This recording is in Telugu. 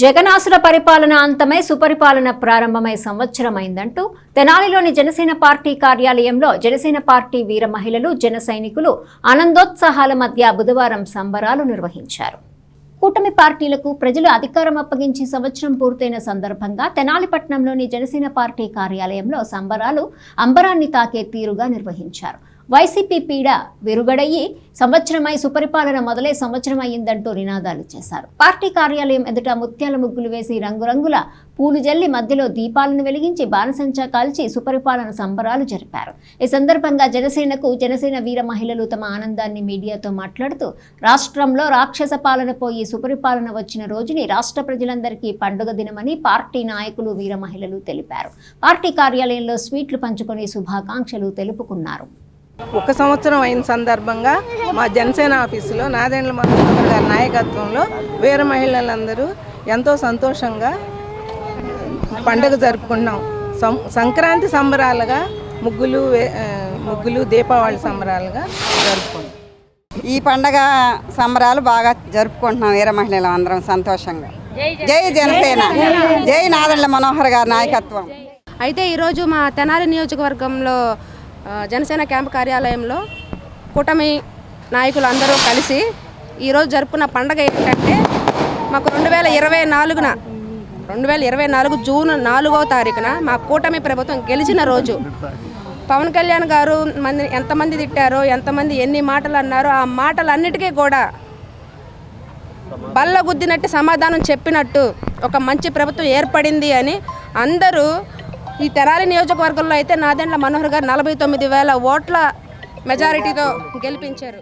జగనాసుల పరిపాలన అంతమై సుపరిపాలన ప్రారంభమై సంవత్సరమైందంటూ తెనాలిలోని జనసేన పార్టీ కార్యాలయంలో జనసేన పార్టీ వీర మహిళలు జన సైనికులు ఆనందోత్సాహాల మధ్య బుధవారం సంబరాలు నిర్వహించారు. కూటమి పార్టీలకు ప్రజలు అధికారం అప్పగించి సంవత్సరం పూర్తయిన సందర్భంగా తెనాలిపట్నంలోని జనసేన పార్టీ కార్యాలయంలో సంబరాలు అంబరాన్ని తాకే తీరుగా నిర్వహించారు. వైసీపీ పీడ విరుగడయ్యి సంవత్సరమై సుపరిపాలన మొదలై సంవత్సరం అయ్యిందంటూ నినాదాలు చేశారు. పార్టీ కార్యాలయం ఎదుట ముత్యాల ముగ్గులు వేసి రంగురంగుల పూలు జల్లి మధ్యలో దీపాలను వెలిగించి బాణసంచా కాల్చి సుపరిపాలన సంబరాలు జరిపారు. ఈ సందర్భంగా జనసేనకు జనసేన వీర మహిళలు తమ ఆనందాన్ని మీడియాతో మాట్లాడుతూ రాష్ట్రంలో రాక్షస పాలన పోయి సుపరిపాలన వచ్చిన రోజుని రాష్ట్ర ప్రజలందరికీ పండుగ దినమని పార్టీ నాయకులు వీర మహిళలు తెలిపారు. పార్టీ కార్యాలయంలో స్వీట్లు పంచుకొని శుభాకాంక్షలు తెలుపుకున్నారు. ఒక సంవత్సరం అయిన సందర్భంగా మా జనసేన ఆఫీసులో నాదెండ్ల మనోహర్ గారి నాయకత్వంలో వీర మహిళలందరూ ఎంతో సంతోషంగా పండుగ జరుపుకుంటున్నాం సం సంక్రాంతి సంబరాలుగా ముగ్గులు ముగ్గులు దీపావళి సంబరాలుగా జరుపుకుంటాం ఈ పండగ సంబరాలు బాగా జరుపుకుంటున్నాం వీర మహిళలు అందరం సంతోషంగా. జై జనసేన. జై నాదెండ్ల మనోహర్ గారి నాయకత్వం. అయితే ఈరోజు మా తెనాలి నియోజకవర్గంలో జనసేన క్యాంప్ కార్యాలయంలో కూటమి నాయకులు అందరూ కలిసి ఈరోజు జరుపుకున్న పండగ ఏంటంటే మాకు రెండు వేల ఇరవై నాలుగున రెండు వేల ఇరవై నాలుగు జూన్ నాలుగవ తారీఖున మా కూటమి ప్రభుత్వం గెలిచిన రోజు. పవన్ కళ్యాణ్ గారు మంది ఎంతమంది తిట్టారో ఎంతమంది ఎన్ని మాటలు అన్నారో ఆ మాటలన్నిటికీ కూడా బల్ల గుద్దినట్టు సమాధానం చెప్పినట్టు ఒక మంచి ప్రభుత్వం ఏర్పడింది అని అందరూ ఈ తెనాలి నియోజకవర్గంలో అయితే నాదెండ్ల మనోహర్ గారు నలభై తొమ్మిది వేల ఓట్ల మెజారిటీతో గెలిపించారు.